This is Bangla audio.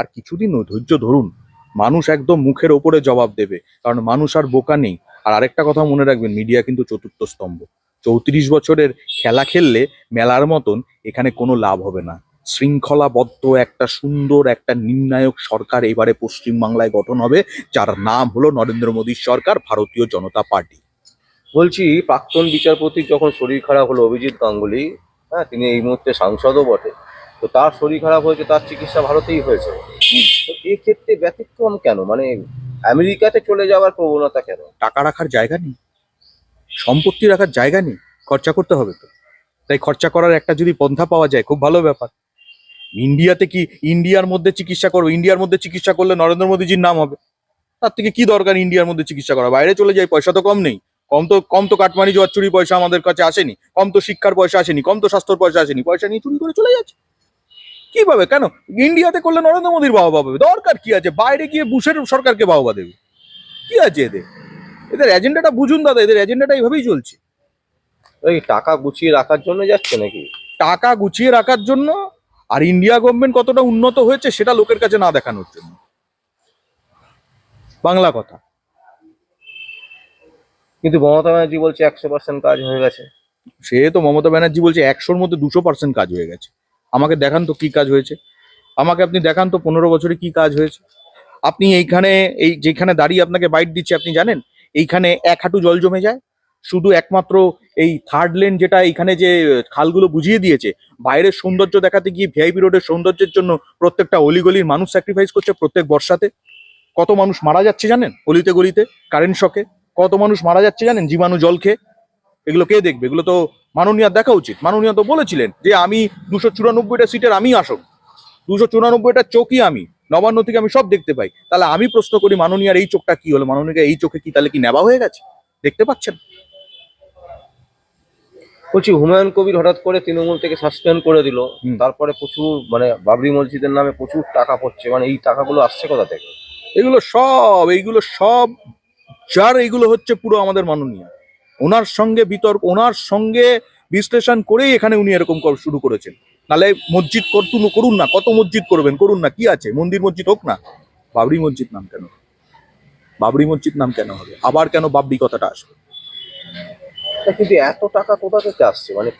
আর কিছুদিন ধৈর্য ধরুন। মানুষ একদম মুখের ওপরে জবাব দেবে, কারণ মানুষ আর বোকা নেই। আর আরেকটা কথা মনে রাখবেন, মিডিয়া কিন্তু চতুর্থ স্তম্ভ। চৌত্রিশ বছরের খেলা খেললে মেলার মতন এখানে কোনো লাভ হবে না। শৃঙ্খলাবদ্ধ একটা সুন্দর, একটা নির্ণায়ক সরকার এবারে পশ্চিমবাংলায় গঠন হবে, যার নাম হলো নরেন্দ্র মোদীর সরকার, ভারতীয় জনতা পার্টি। বলছি, প্রাক্তন বিচারপতি যখন শরীর খারাপ হলো অভিজিৎ গাঙ্গুলি হ্যাঁ তিনি এই মুহূর্তে সাংসদও বটে। তো তার শরীর খারাপ হয়েছে, তার চিকিৎসা ভারতেই হয়েছে। তো এক্ষেত্রে ব্যতিক্রম কেন? মানে আমেরিকাতে চলে যাওয়ার প্রবণতা কেন? টাকা রাখার জায়গা নেই, সম্পত্তি রাখার জায়গা নেই, খরচা করতে হবে তো। তাই খরচা করার একটা যদি পন্থা পাওয়া যায়, খুব ভালো ব্যাপার। ইন্ডিয়াতে কি ইন্ডিয়ার মধ্যে চিকিৎসা করব? ইন্ডিয়ার মধ্যে চিকিৎসা করলে নরেন্দ্র মোদীজির নাম হবে? তার থেকে কি দরকার ইন্ডিয়ার মধ্যে চিকিৎসা করা? বাইরে চলে যায় পয়সা তো কম নেই। কম তো কম তো কাটমানি, জোয়ার চুরি পয়সা আমাদের কাছে আসেনি। কম তো শিক্ষার পয়সা আসেনি, কম তো স্বাস্থ্যর পয়সা আসেনি। পয়সা নিয়ে চুরি করে চলে যাচ্ছে। কীভাবে? কেন? ইন্ডিয়াতে করলে নরেন্দ্র মোদীর বাহবা পাবে। দরকার কি আছে? বাইরে গিয়ে বুশের সরকারকে বাহবা দেবে। কি আছে এদের? এদের এজেন্ডাটা বুঝুন দাদা এদের এজেন্ডাটা এইভাবেই চলছে। ওই টাকা গুছিয়ে রাখার জন্য যাচ্ছে নাকি? টাকা গুছিয়ে রাখার জন্য আর ইন্ডিয়া গভর্নমেন্ট কতটা উন্নত হয়েছে সেটা লোকের কাছে না দেখানোর জন্য। বাংলা কথা। কিন্তু মমতা ব্যানার্জি বলছে একশো পার্সেন্ট কাজ হয়ে গেছে। সে তো মমতা ব্যানার্জি বলছে একশোর মধ্যে দুশো পার্সেন্ট কাজ হয়ে গেছে। আমাকে দেখান তো কি কাজ হয়েছে। আমাকে আপনি দেখান তো পনেরো বছরে কি কাজ হয়েছে। আপনি এইখানে, এই যেখানে দাঁড়িয়ে আপনাকে বাইট দিচ্ছে, আপনি জানেন? এইখানে এক হাঁটু জল জমে যায়। শুধু একমাত্র এই থার্ড লেন যেটা এইখানে যে খালগুলো বুঝিয়ে দিয়েছে, বাইরের সৌন্দর্য দেখাতে গিয়ে ভিআইপি রোডের সৌন্দর্যের জন্য প্রত্যেকটা অলিগলির মানুষ স্যাক্রিফাইস করছে প্রত্যেক বর্ষাতে। কত মানুষ মারা যাচ্ছে জানেন? অলিতে গলিতে কারেন্ট শকে কত মানুষ মারা যাচ্ছে জানেন? জীবাণু জল খেয়ে। এগুলো কে দেখবে? এগুলো তো মাননীয় দেখা উচিত। মাননীয় তো বলেছিলেন যে আমি দুশো চুরানব্বইটা সিটের আমি আসব দুশো চুরানব্বইটা চোখই আমি। নবান্ন থেকে আমি সব দেখতে পাই। তাহলে আমি প্রশ্ন করি মাননীয়ার এই চোখটা কি হলো? মাননীয় এই চোখে কি তাহলে কি নেওয়া হয়ে গেছে? দেখতে পাচ্ছেন? বলছি হুমায়ুন কবির হঠাৎ করে তৃণমূল থেকে সাসপেন্ড করে দিল। তারপরে প্রচুর মানে বাবরি মসজিদের নামে প্রচুর টাকা পড়ছে। মানে এই টাকাগুলো আসছে কোথা থেকে? এগুলো সব এইগুলো সব যার এইগুলো হচ্ছে পুরো আমাদের মাননীয়। ওনার সঙ্গে বিতর্ক, ওনার সঙ্গে বিশ্লেষণ করেই এখানে উনি এরকম শুরু করেছেন। নালে মসজিদ করতুন করুন না, কত মসজিদ করবেন, করুন না, কি আছে? মন্দির মসজিদ হোক না, বাবরি মসজিদ নাম কেন? বাবরি মসজিদ নাম কেন হবে? আবার কেন বাবরি কথাটা আসবে? কিন্তু এত টাকা কোথা থেকে আসছে? মানে